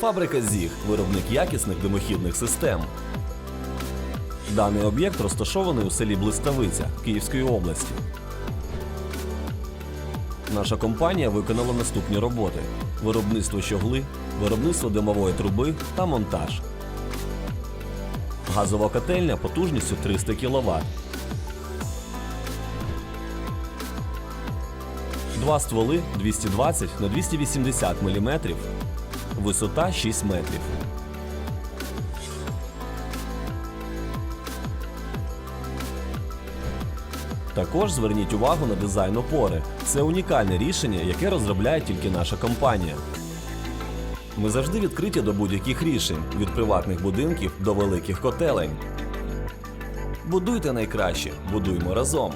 Фабрика ЗІГ виробник якісних димохідних систем. Даний об'єкт розташований у селі Блиставиця Київської області. Наша компанія виконала наступні роботи: виробництво щогли, виробництво димової труби та монтаж. Газова котельня потужністю 300 кВт. Два стволи 220 на 280 мм, висота 6 метрів. Також зверніть увагу на дизайн опори. Це унікальне рішення, яке розробляє тільки наша компанія. Ми завжди відкриті до будь-яких рішень від приватних будинків до великих котелень. Будуйте найкраще, будуймо разом.